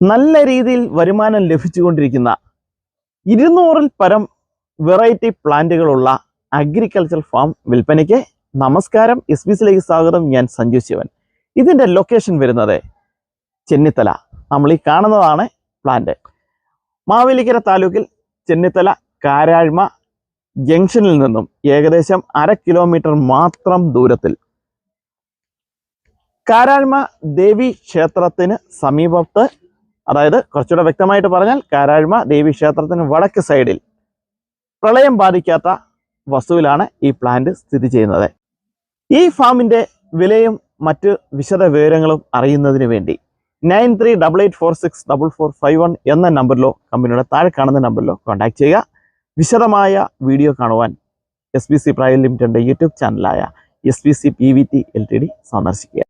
നല്ല രീതിയിൽ വരുമാനം ലഭിച്ചുകൊണ്ടിരിക്കുന്ന ഇരുന്നൂറിൽ പരം വെറൈറ്റി പ്ലാന്റുകളുള്ള അഗ്രികൾച്ചർ ഫാം വിൽപ്പനയ്ക്ക് നമസ്കാരം. എസ് ബി സിയിലേക്ക് സ്വാഗതം. ഞാൻ സഞ്ജു ശിവൻ. ഇതിന്റെ ലൊക്കേഷൻ വരുന്നത് ചെന്നിത്തല. നമ്മൾ ഈ കാണുന്നതാണ് പ്ലാന്റ് മാവേലിക്കര താലൂക്കിൽ ചെന്നിത്തല കാരാഴ്മ ജംഗ്ഷനിൽ നിന്നും ഏകദേശം അര കിലോമീറ്റർ മാത്രം ദൂരത്തിൽ. കാരാഴ്മ ദേവി ക്ഷേത്രത്തിന് സമീപത്ത് അതായത് കുറച്ചുകൂടെ വ്യക്തമായിട്ട് പറഞ്ഞാൽ കാരാഴ്മ ദേവി ക്ഷേത്രത്തിന് വടക്ക് സൈഡിൽ പ്രളയം ബാധിക്കാത്ത വസ്തുവിലാണ് ഈ പ്ലാന്റ് സ്ഥിതി ചെയ്യുന്നത്. ഈ ഫാമിന്റെ വിലയും മറ്റ് വിശദ വിവരങ്ങളും അറിയുന്നതിന് വേണ്ടി nine three double eight four six double four five one എന്ന നമ്പറിലോ കമ്പനിയുടെ താഴെ കാണുന്ന നമ്പറിലോ കോൺടാക്ട് ചെയ്യുക. വിശദമായ വീഡിയോ കാണുവാൻ എസ് ബി സി പ്രൈവറ്റ് ലിമിറ്റഡിന്റെ YouTube ചാനലായ S B C P V T L T D സന്ദർശിക്കുക.